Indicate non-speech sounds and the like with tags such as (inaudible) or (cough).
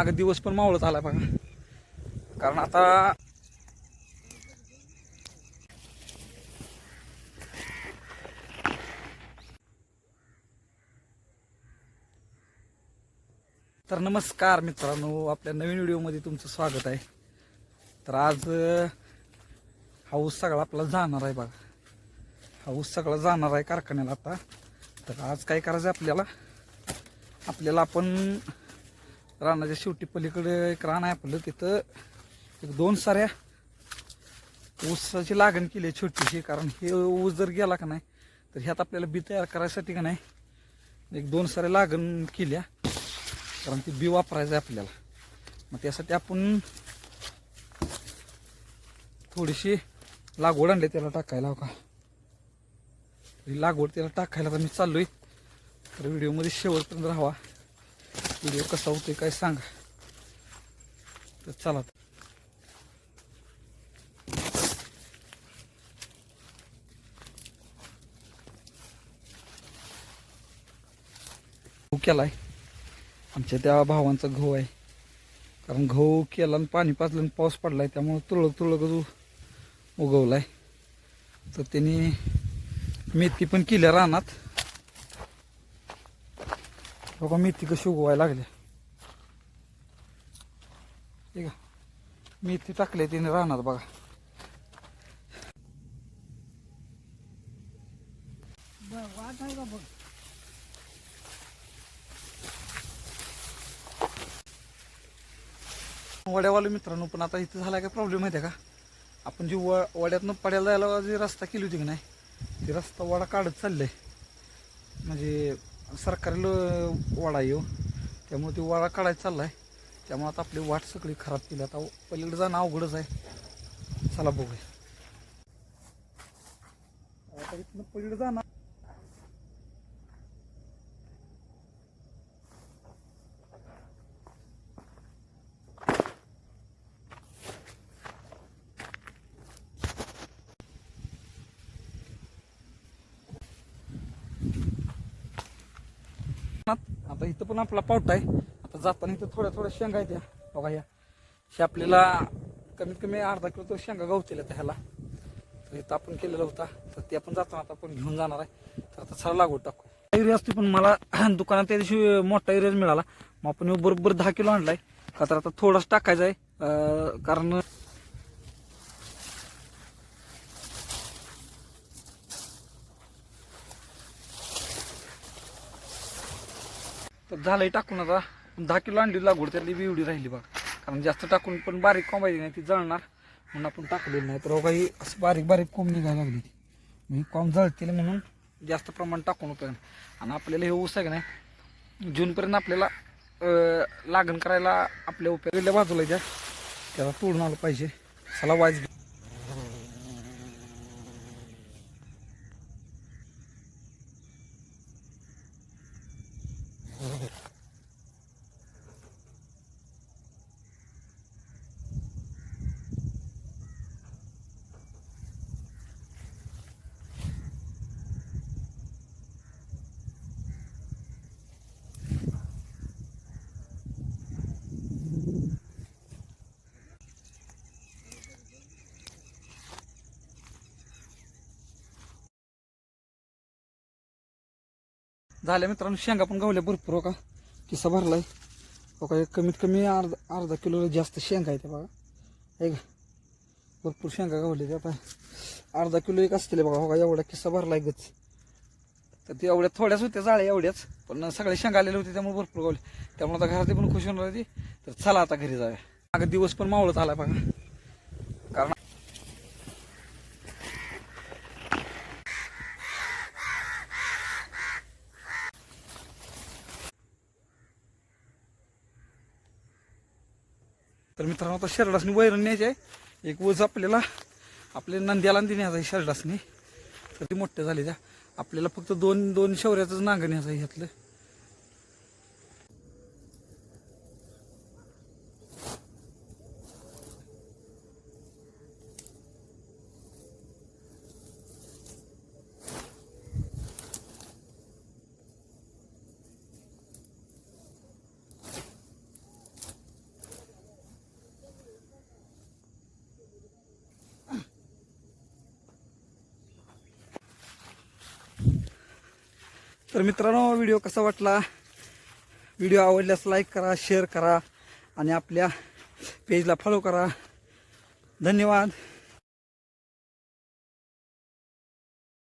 अगं दिवस पण मावळत आला बघा. कारण आता तर नमस्कार मित्रांनो आपल्या नवीन व्हिडिओमध्ये तुमचं स्वागत आहे. तर आज हाऊस सगळा आपला जाणार आहे बघा. हाऊस सगळा जाणार आहे कारखान्याला आता. तर आज काय करायचं आहे आपल्याला? आपल्याला आपण रानाच्या शेवटी पलीकडे एक रान आहे आपलं तिथं एक दोन साऱ्या ऊसाची लागण केली आहे छोटीशी कारण हे ऊस जर गेला का नाही तर ह्यात आपल्याला बी तयार करायसाठी का नाही एक दोन साऱ्या लागण केल्या कारण ती बी वापरायचं आहे आपल्याला. मग त्यासाठी आपण थोडीशी लागवड आणली त्याला टाकायला हो का? लागवड त्याला टाकायला तर मी चाललोय तर व्हिडिओमध्ये शेवटपर्यंत राहावा. व्हिडिओ कसा होतोय काय सांगा. तर चला. केला केलाय. आमच्या त्या भावांचा गहू आहे. कारण गहू केला आणि पाणी पाचलं आणि पाऊस पडलाय त्यामुळे तुळक तुळक गहू उगवलाय. तर त्यांनी मेथी पण केल्या रानात. बघा मेथी कशी उगवायला लागली. ठीक आहे मेथी टाकली तिने राहणार बघा. वड्यावाले मित्रांनो पण आता इथं झाला काय प्रॉब्लेम माहिती आहे का? आपण जी व वड्यातनं पड्याला जायला जी रस्ता केली होती की नाही ती रस्ता वडा काढत चाललाय. म्हणजे सरकारी वाडा येऊ. त्यामुळे ती वाडा काढायचा चाललाय. त्यामुळे आता आपली वाट सगळी खराब केली. आता पलीकडे जाणं अवघडच आहे. चला बघूया. आता इथनं पलीकडे जाणार आता इथं पण आपला पावटा आहे. आता जाताना इथं थोड्या थोड्या शेंगा आहेत या. बघा या. हे आपल्याला कमीत कमी अर्धा किलो तर शेंगा गवतील आता ह्याला. तर इथं आपण केलेला होता. तर ते आपण जाताना आता आपण घेऊन जाणार आहे. तर आता सर लागवड टाकू. एरिया असते पण मला (clears throat) दुकानात त्या दिवशी मोठा एरियाज मिळाला. मग आपण बरोबर दहा किलो आणलाय. का तर आता थोडाच टाकायचा आहे. कारण झालंही झालंय टाकून आता. दहा किलो अंडी लागवड त्यातली बी एवढी राहिली बघ. कारण जास्त टाकून पण बारीक कोंबायची नाही ती जळणार. म्हणून आपण टाकलेली नाही. तर काही असं बारीक बारीक कोंब निघायला लागली. ती कोंब जळतील म्हणून जास्त प्रमाण टाकून उपयोग आणि आपल्याला हे ऊस आहे की नाही जूनपर्यंत आपल्याला लागण करायला आपल्या उपयोगाच्या बाजूला द्या त्याला तोडून आलं पाहिजे. चला वाज झाल्या मित्रांनो शेंगा पण गावल्या भरपूर हो का? किस्सा भरलाय. हो का एक कमीत कमी अर्धा अर्धा किलो जास्त शेंगा आहे ते बघा. हे का भरपूर शेंगा गावले आता. अर्धा किलो एक असतील बघा हो का एवढा किस्सा भरलाय गच. तर ते एवढ्या थोड्याच होत्या जाळ्या एवढ्याच पण सगळे शेंगा आलेले होते त्यामुळे भरपूर गावले त्यामुळे आता घरात पण खुश होणार होती तर चला आता घरी जाऊया. अगं दिवस पण मावळत आला बघा. तर मित्रांनो आता शरडासनी वैरण न्यायचे आहे एक वज आपल्याला आपल्या नंद्याला न्यायचं आहे शरडासनी. तर ती मोठ्या झाली त्या. आपल्याला फक्त दोन दोन शौर्याचंच नांगण न्यायचं आहे ह्यातलं. तर मित्रांनो व्हिडिओ कसा वाटला? व्हिडिओ आवडल्यास लाईक करा शेअर करा आणि आपल्या पेजला फॉलो करा. धन्यवाद.